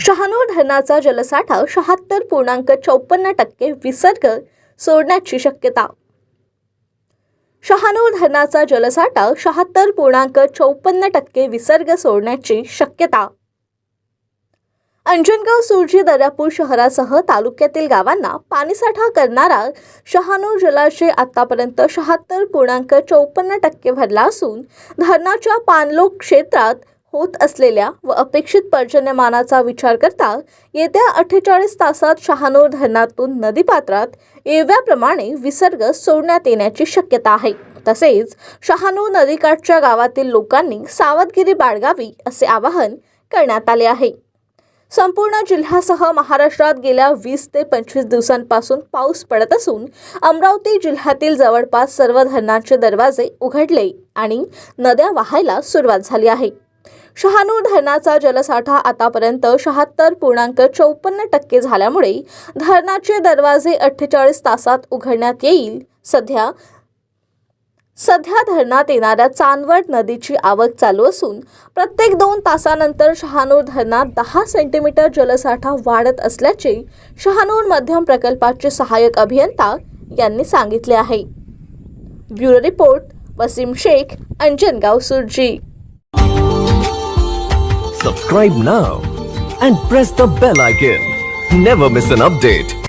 शहानूर धरणाचा जलसाठा शहात्तर पूर्णांक चौपन्न टक्के विसर्ग सोडण्याची शक्यता. शहानूर धरणाचा जलसाठा शहात्तर पूर्णांक चौपन्न टक्के विसर्ग सोडण्याची शक्यता. अंजनगाव सुरजी दर्यापूर शहरासह तालुक्यातील गावांना पाणीसाठा करणारा शहानूर जलाशय आतापर्यंत शहात्तर पूर्णांक चौपन्न टक्के भरला असून धरणाच्या पाणलोक क्षेत्रात होत असलेल्या व अपेक्षित पर्जन्यमानाचा विचार करता येत्या अठ्ठेचाळीस तासात शहानूर धरणातून नदीपात्रात येव्याप्रमाणे विसर्ग सोडण्यात येण्याची शक्यता आहे. तसेच शहानूर नदीकाठच्या गावातील लोकांनी सावधगिरी बाळगावी असे आवाहन करण्यात आले आहे. संपूर्ण जिल्ह्यासह महाराष्ट्रात गेल्या वीस ते पंचवीस दिवसांपासून पाऊस पडत असून अमरावती जिल्ह्यातील जवळपास सर्व धरणांचे दरवाजे उघडले आणि नद्या वाहायला सुरुवात झाली आहे. शहानूर धरणाचा जलसाठा आतापर्यंत शहात्तर पूर्णांक चौपन्न टक्के झाल्यामुळे धरणाचे दरवाजे अठ्ठेचाळीस तासात उघडण्यात येईल. सध्या सध्या धरणात येणाऱ्या चांदवड नदीची आवक चालू असून प्रत्येक दोन तासानंतर शहानूर धरणात दहा सेंटीमीटर जलसाठा वाढत असल्याचे शहानूर मध्यम प्रकल्पाचे सहाय्यक अभियंता यांनी सांगितले आहे. Bureau report Waseem Shaikh Anjangaon Surji. Subscribe now and press the bell icon never miss an update